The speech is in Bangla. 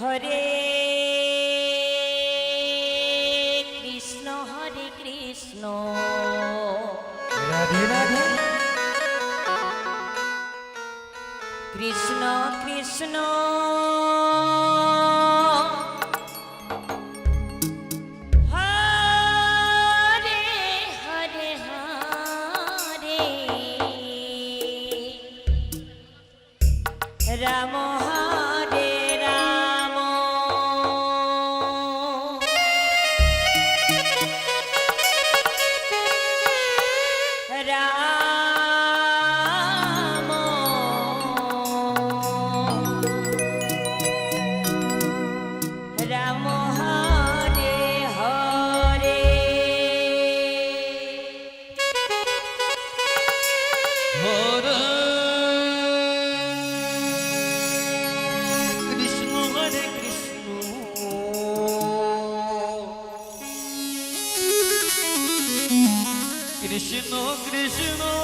হরে কৃষ্ণ হরে কৃষ্ণ। রাধে রাধে। কৃষ্ণ কৃষ্ণ। কৃষ্ণ